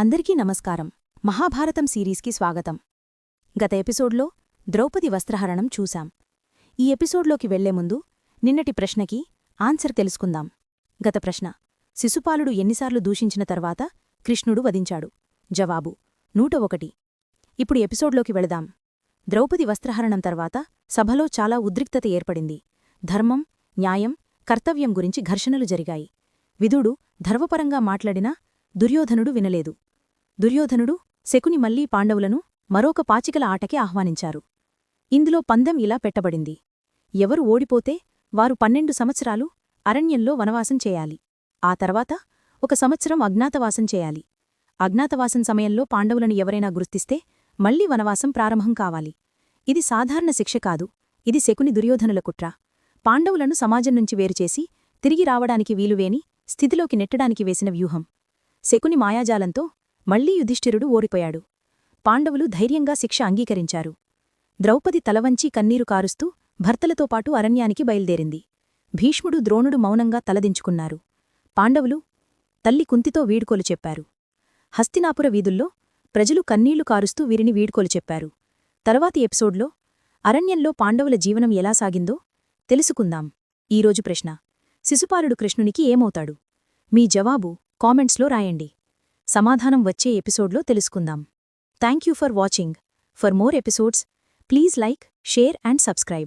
అందరికీ నమస్కారం. మహాభారతం సిరీస్కి స్వాగతం. గత ఎపిసోడ్లో ద్రౌపది వస్త్రహరణం చూశాం. ఈ ఎపిసోడ్లోకి వెళ్ళే ముందు నిన్నటి ప్రశ్నకి ఆన్సర్ తెలుసుకుందాం. గత ప్రశ్న శిశుపాలుడు ఎన్నిసార్లు దూషించిన తర్వాత కృష్ణుడు వధించాడు. జవాబు నూట ఒకటి. ఇప్పుడు ఎపిసోడ్లోకి వెళదాం. ద్రౌపది వస్త్రహరణం తర్వాత సభలో చాలా ఉద్రిక్తత ఏర్పడింది. ధర్మం న్యాయం కర్తవ్యం గురించి ఘర్షణలు జరిగాయి. విదుడు ధర్వపరంగా మాట్లాడినా దుర్యోధనుడు వినలేదు. దుర్యోధనుడు శకుని మళ్ళీ పాండవులను మరొక పాచికల ఆటకి ఆహ్వానించారు. ఇందులో పందెం ఇలా పెట్టబడింది. ఎవరు ఓడిపోతే వారు పన్నెండు సంవత్సరాలు అరణ్యంలో వనవాసం చేయాలి. ఆ తర్వాత ఒక సంవత్సరం అజ్ఞాతవాసం చేయాలి. అజ్ఞాతవాసం సమయంలో పాండవులను ఎవరైనా గుర్తిస్తే మళ్ళీ వనవాసం ప్రారంభం కావాలి. ఇది సాధారణ శిక్ష కాదు. ఇది శకుని దుర్యోధనుల కుట్ర. పాండవులను సమాజం నుంచి వేరుచేసి తిరిగి రావడానికి వీలువేని స్థితిలోకి నెట్టడానికి వేసిన వ్యూహం. శకుని మాయాజాలంతో మళ్ళీ యుధిష్ఠిరుడు ఓరిపోయాడు పాండవులు ధైర్యంగా శిక్ష అంగీకరించారు. ద్రౌపది తలవంచి కన్నీరు కారుస్తూ భర్తలతో పాటు అరణ్యానికి బయల్దేరింది. భీష్ముడు ద్రోణుడు మౌనంగా తలదించుకున్నారు. పాండవులు తల్లి కుంతితో వీడ్కోలు చెప్పారు. హస్తినాపుర వీధుల్లో ప్రజలు కన్నీళ్ళు కారుస్తూ వీరిని వీడ్కోలు చెప్పారు. తరువాతి ఎపిసోడ్లో అరణ్యంలో పాండవుల జీవనం ఎలా సాగిందో తెలుసుకుందాం. ఈరోజు ప్రశ్న. శిశుపాలుడు కృష్ణునికి ఏమవుతాడు? మీ జవాబు కామెంట్స్లో రాయండి. సమాధానం వచ్చే ఎపిసోడ్లో తెలుసుకుందాం. Thank you for watching. For more episodes please like share and subscribe.